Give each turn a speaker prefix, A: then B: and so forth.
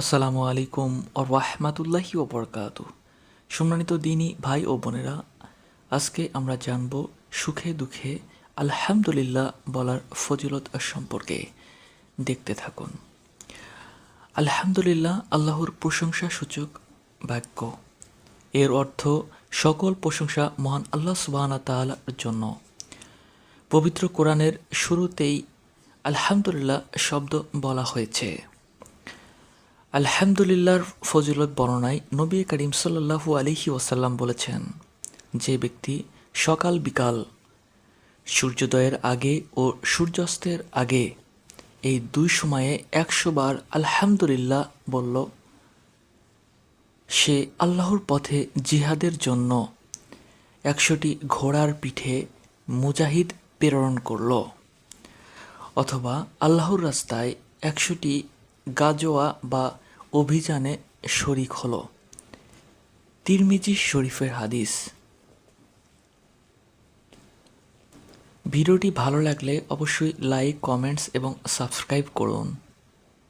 A: আসসালামু আলাইকুম ও রাহমাতুল্লাহি ও বরকাত সম্মানিত দিনী ভাই ও বোনেরা, আজকে আমরা জানব সুখে দুঃখে আলহামদুলিল্লাহ বলার ফজিলত সম্পর্কে। দেখতে থাকুন। আলহামদুলিল্লাহ আল্লাহর প্রশংসা সূচক বাক্য। এর অর্থ সকল প্রশংসা মহান আল্লাহ সুবাহানা তাআলার জন্য। পবিত্র কোরআনের শুরুতেই আলহামদুলিল্লাহ শব্দ বলা হয়েছে। আলহামদুলিল্লাহর ফজিলত বর্ণনায় নবী করিম সাল্লাল্লাহু আলহি ওয়াসাল্লাম বলেছেন, যে ব্যক্তি সকাল বিকাল সূর্যোদয়ের আগে ও সূর্যাস্তের আগে এই দুই সময়ে একশো বার আলহামদুলিল্লাহ বলল, সে আল্লাহর পথে জিহাদের জন্য একশোটি ঘোড়ার পিঠে মুজাহিদ প্রেরণ করল, অথবা আল্লাহর রাস্তায় একশোটি গাজোয়া বা অভিযানে শরিক হল। তিরমিজি শরীফের হাদিস। ভিডিওটি ভালো লাগলে অবশ্যই লাইক, কমেন্টস এবং সাবস্ক্রাইব করুন।